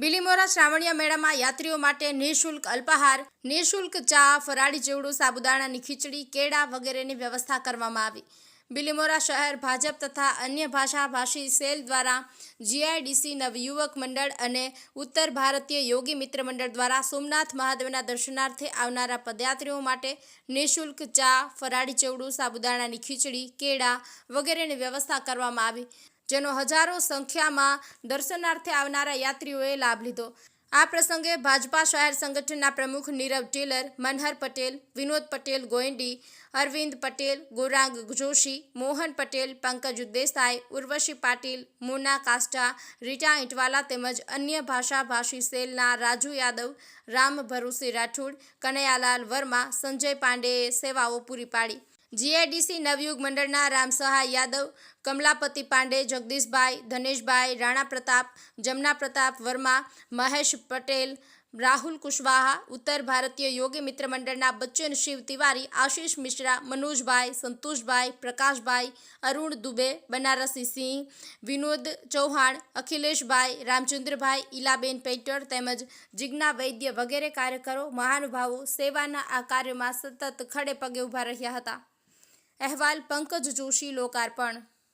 બિલીમોરા શ્રાવણીય મેળામાં યાત્રીઓ માટે નિઃશુલ્ક અલ્પાહાર, નિઃશુલ્ક ચા, ફરાળી ચેવડું, સાબુદાણાની ખીચડી, કેળા વગેરેની વ્યવસ્થા કરવામાં આવી. બિલીમોરા શહેર ભાજપ તથા અન્ય ભાષાભાષી સેલ દ્વારા જીઆઈડીસી નવયુવક મંડળ અને ઉત્તર ભારતીય યોગી મિત્ર મંડળ દ્વારા સોમનાથ મહાદેવના દર્શનાર્થે આવનારા પદયાત્રીઓ માટે નિઃશુલ્ક ચા, ફરાળી ચેવડું, સાબુદાણાની ખીચડી, કેળા વગેરેની વ્યવસ્થા કરવામાં આવી. જેનો હજારો સંખ્યામાં દર્શનાર્થે આવનારા યાત્રીઓએ લાભ લીધો. આ પ્રસંગે ભાજપા શહેર સંગઠનના પ્રમુખ નીરવ ટેલર, મનહર પટેલ, વિનોદ પટેલ ગોયંડી, અરવિંદ પટેલ, ગોરાંગ જોશી, મોહન પટેલ, પંકજ દેસાઈ, ઉર્વશી પાટીલ, મુના કાસ્ટા, રીટા ઇટવાલા તેમજ અન્ય ભાષાભાષી સેલના રાજુ યાદવ, રામ ભરુસી રાઠોડ, કનૈયાલાલ વર્મા, સંજય પાંડેએ સેવાઓ પૂરી પાડી. જીઆઈડીસી નવયુગ મંડળના રામસહા યાદવ, કમલાપતિ પાંડે, જગદીશભાઈ, ધનેશભાઈ, રાણા પ્રતાપ, જમના પ્રતાપ વર્મા, મહેશ પટેલ, રાહુલ કુશવાહા, ઉત્તર ભારતીય યોગી મિત્ર મંડળના બચ્ચન શિવ તિવારી, આશીષ મિશ્રા, મનોજભાઈ, સંતોષભાઈ, પ્રકાશભાઈ, અરુણ દુબે, બનારસી સિંહ, વિનોદ ચૌહાણ, અખિલેશભાઈ, રામચંદ્રભાઈ, ઈલાબેન પેઇટર તેમજ જિજ્ઞા વૈદ્ય વગેરે કાર્યકરો, મહાનુભાવો સેવાના આ કાર્યમાં સતત ખડે પગે ઊભા રહ્યા હતા. અહેવાલ પંકજ જોશી લોકાર્પણ